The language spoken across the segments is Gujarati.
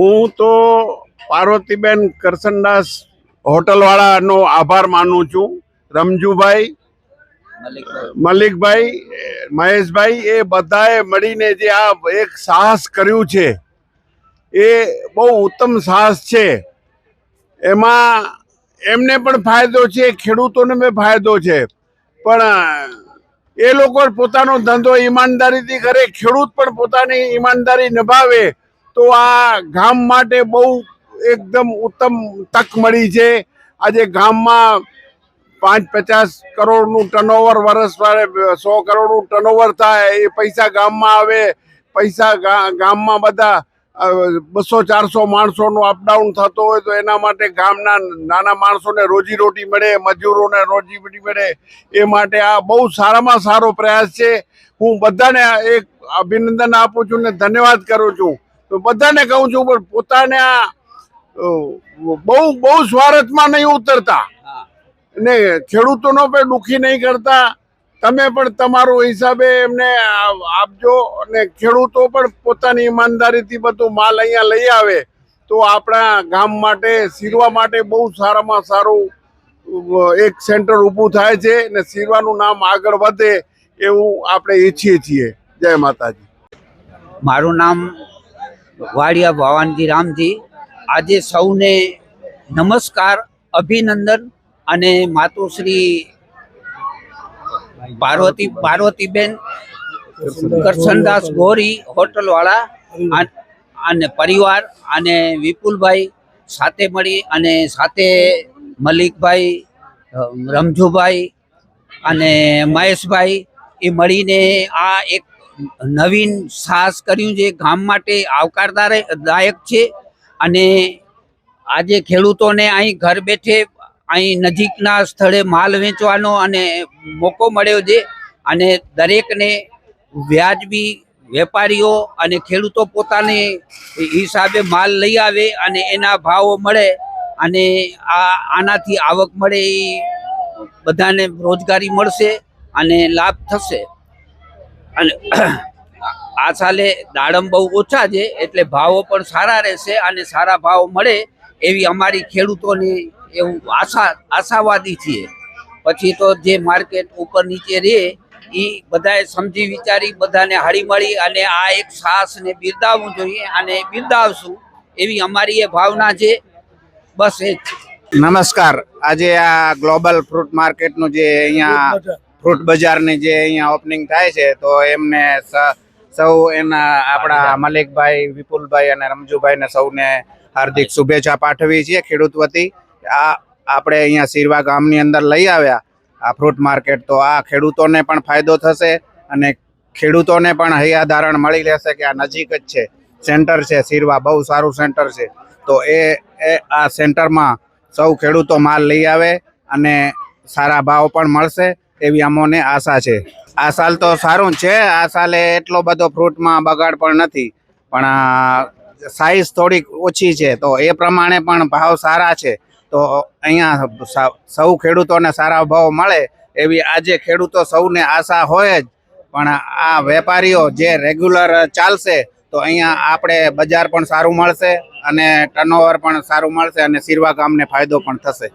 હું તો પાર્વતીબેન કરસનદાસ હોટલવાળાનો આભાર માનું છું. રમજુભાઈ, મલિકભાઈ મહેશભાઈ, એ બધાએ મળીને જે આ એક સાહસ કર્યું છે, એ બહુ ઉત્તમ સાહસ છે. એમાં એમને પણ ફાયદો છે, ખેડૂતોને પણ ફાયદો છે. પણ, એ લોકો પોતાનો ધંધો ઈમાનદારીથી કરે, ખેડૂત પણ પોતાની ઈમાનદારી નિભાવે તો આ ગામ માટે બહુ એકદમ ઉત્તમ તક મળી છે. આજે ગામમાં પાંચ પચાસ કરોડનું ટર્નઓવર વર્ષ વારે સો કરોડનું ટર્નઓવર થાય, એ પૈસા ગામમાં આવે. પૈસા ગામમાં બધા બસો ચારસો માણસોનું અપડાઉન થતો હોય તો એના માટે ગામના નાના માણસોને રોજીરોટી મળે, મજૂરોને રોજીરોટી મળે. એ માટે આ બહુ સારામાં સારો પ્રયાસ છે. હું બધાને એક અભિનંદન આપું છું ને ધન્યવાદ કરું છું. તો બધાને કહું છું પણ પોતાને આ બહુ બહુ સ્વાર્થમાં નહીં ઉતરતા. ને ખેડૂતોનો પણ દુઃખી નહીં કરતા. તમે પણ તમારો હિસાબે એમને આપજો અને ખેડૂતો પણ પોતાની ઈમાનદારીથી બધું માલ અહીંયા લઈ આવે તો આપણા ગામ માટે સીરવા માટે બહુ સારામાં સારું એક સેન્ટર ઊભું થાય છે ને સીરવાનું નામ આગળ વધે એવું આપણે ઈચ્છીએ છીએ. જય માતાજી. મારું નામ વાડિયા ભવાનજી રામજી, આજે સૌને નમસ્કાર, અભિનંદન અને માતુશ્રી પાર્વતી, પાર્વતીબેન, કરશનદાસ ગોરી, હોટલવાળા અન- પરિવાર અને વિપુલભાઈ સાથે મળી અને સાથે મલિકભાઈ રમજુભાઈ અને મહેશભાઈ એ મળીને આ એક નવીન સાહસ કર્યું છે, ગામ માટે આવકારદાયક છે અને આજે ખેડૂતોને અહીં ઘર બેઠે અહીં નજીકના સ્થળે માલ વેચવાનો અને મોકો મળ્યો છે અને દરેકને વ્યાજબી વેપારીઓ અને ખેડૂતો પોતાને હિસાબે માલ લઈ આવે અને એના ભાવો મળે અને આ આનાથી આવક મળે એ બધાને રોજગારી મળશે અને લાભ થશે. અને આ સાલે દાડમ બહુ ઓછા છે એટલે ભાવો પણ સારા રહેશે અને સારા ભાવ મળે એવી અમારી ખેડૂતોની એવું આશા આશાવાદી છીએ. પછી તો જે માર્કેટ ઉપર નીચે રહે એ બધાએ સમજી વિચારી બધાને હળીમળી અને આ એક સાહસને બિરદાવવું જોઈએ અને બિરદાવશું એવી અમારી એ ભાવના છે. બસ એ નમસ્કાર. આજે આ ગ્લોબલ ફ્રૂટ માર્કેટનું જે અહીંયા ફ્રૂટ બજારની જે અહીંયા ઓપનિંગ થાય છે તો એમને સ- એના આપણા મલિકભાઈ વિપુલભાઈ અને રમજુભાઈને સૌને હાર્દિક શુભેચ્છા પાઠવી છીએ ખેડૂત વતી. આ આપણે અહીંયા સિરવા ગામની અંદર લઈ આવ્યા. આ ફ્રૂટ માર્કેટ તો આ ખેડૂતોને પણ ફાયદો થશે અને ખેડૂતોને પણ હૈયાધારણ મળી રહેશે કે આ નજીક જ છે. સેન્ટર છે સિરવા બહુ સારું સેન્ટર છે. તો એ એ આ સેન્ટરમાં સૌ ખેડૂતો માલ લઈ આવે અને સારા ભાવ પણ મળશે. એવી અમોને આશા છે. આ સાલ તો સારું છે. આ સાલે એટલો બધો ફ્રૂટમાં બગાડ પણ નથી. પણ સાઈઝ થોડીક ઓછી છે. તો એ પ્રમાણે પણ ભાવ સારા છે. તો અહીંયા સૌ ખેડૂતોને સારા ભાવ મળે એવી આજે ખેડૂતો સૌને આશા હોય જ. પણ આ વેપારીઓ જે રેગ્યુલર ચાલશે તો અહીંયા આપણે બજાર પણ સારું મળશે અને ટર્નઓવર પણ સારું મળશે અને સિરવા ગામને ફાયદો પણ થશે.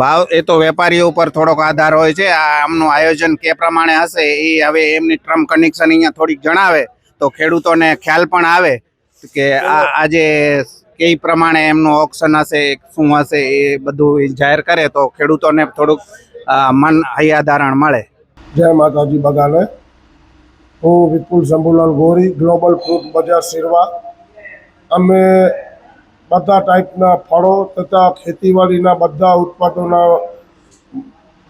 ભાવ, એ તો વેપારીઓ ઉપર થોડોક આધાર હોય છે. આ આમનું આયોજન કે પ્રમાણે હશે, એ હવે એમની ટ્રમ કનેક્શન અહીંયા થોડીક જણાવે, તો ખેડૂતોને ખ્યાલ પણ આવે કે આ આજે કઈ પ્રમાણે એમનું ઓપ્શન હશે, શું હશે, એ બધું જાહેર કરે તો ખેડૂતોને થોડુંક મન હૈયાધારણ મળે. જય માતાજી બધાને હું વિપુલ શંભુલાલ ગોરી ગ્લોબલ ફ્રૂટ બજાર શેરવા. અમે બધા ટાઈપના ફળો તથા ખેતીવાડીના બધા ઉત્પાદનોના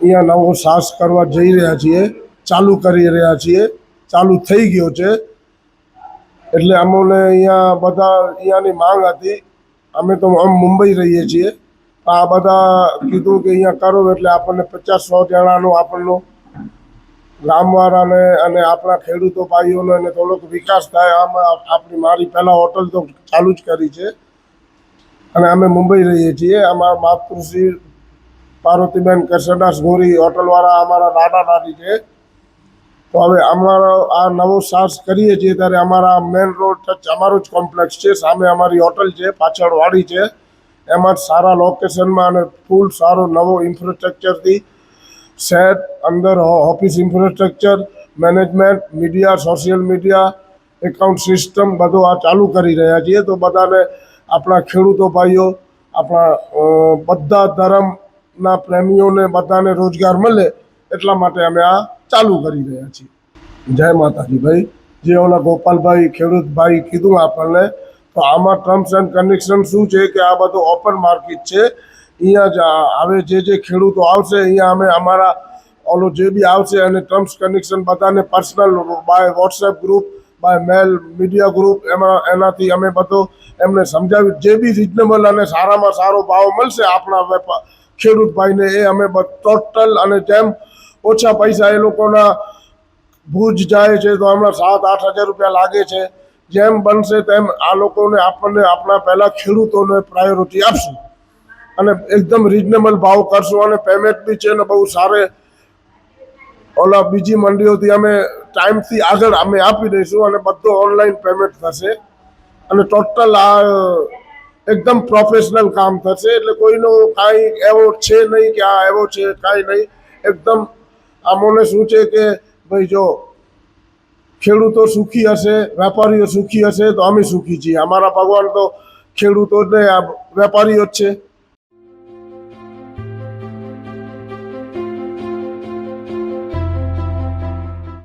અહીંયા નવો સાહસ કરવા જઈ રહ્યા છીએ, ચાલુ કરી રહ્યા છીએ, ચાલુ થઈ ગયો છે. એટલે અમને અહીંયા બધા અહીંયાની માંગ હતી. અમે તો આમ મુંબઈ રહીએ છીએ. આ બધા કીધું કે અહીંયા કરો એટલે આપણને પચાસ સો જણાનો આપણનો ગામવાળાને અને આપણા ખેડૂતો ભાઈઓને અને થોડોક વિકાસ થાય, આમાં આપણી મારી પહેલાં હોટલ તો ચાલુ જ કરી છે. અને અમે મુંબઈ રહીએ છીએ. અમારા માતૃશ્રી પાર્વતીબેન કરશનદાસ ગોરી હોટલવાળા અમારા દાદા દાદી છે. તો હવે અમારો આ નવો સાહસ કરીએ છીએ ત્યારે અમારા મેન રોડ ટચ અમારું જ કોમ્પ્લેક્સ છે. સામે અમારી હોટલ છે, પાછળ વાડી છે. એમાં સારા લોકેશનમાં અને ફૂલ સારો નવો ઇન્ફ્રાસ્ટ્રક્ચરથી સેટ, અંદર office infrastructure, management, media, social media, account system બધું આ ચાલુ કરી રહ્યા છીએ. તો બધાને આપણા ખેડૂતો ભાઈઓ, આપણા બધા ધર્મના પ્રેમીઓને બધાને રોજગાર મળે એટલા માટે અમે આ ચાલુ કરી રહ્યા છીએ. જય માતાજી ભાઈ. જે ઓલા ગોપાલભાઈ, ખેડૂતભાઈ કીધું આપણને, તો આમાં ટર્મ્સ એન્ડ કન્ડિશન શું છે કે આ બધું ઓપન માર્કેટ છે. અહીંયા જ આવે જે જે ખેડૂતો આવશે અહીંયા અમે અમારા ઓલો જે બી આવશે અને ટર્મ્સ કન્ડિશન બધાને personal by WhatsApp group by mail media group એમાં, એનાથી અમે બધો એમને સમજાવી, જે બી રિઝનેબલ અને સારામાં સારો ભાવ મળશે આપણા વેપાર ખેડૂત ભાઈને, એ અમે ટોટલ અને જેમ ઓછા પૈસા એ લોકોના ભુજ જાય છે, તો હમણાં સાત, આઠ હજાર રૂપિયા લાગે છે. જેમ બનશે તેમ આ લોકોને આપણને આપણા પહેલાં ખેડૂતોને પ્રાયોરિટી આપશું. અને એકદમ રિઝનેબલ ભાવ કરશું અને પેમેન્ટ બી છે ને બહુ સારે. ઓલા બીજી મંડીઓથી અમે ટાઈમથી આગળ અમે આપી દઈશું અને બધું ઓનલાઈન પેમેન્ટ થશે. અને ટોટલ આ, એકદમ પ્રોફેશનલ કામ થશે. એટલે કોઈનો કાંઈ એવો છે નહીં કે આ એવો છે, કાંઈ નહીં. એકદમ આમોને શું છે કે, ભાઈ જો, ખેડૂતો સુખી હશે, વેપારીઓ સુખી હશે તો અમે સુખી છીએ. અમારા ભગવાન તો ખેડૂતોને આ વેપારીઓ જ છે.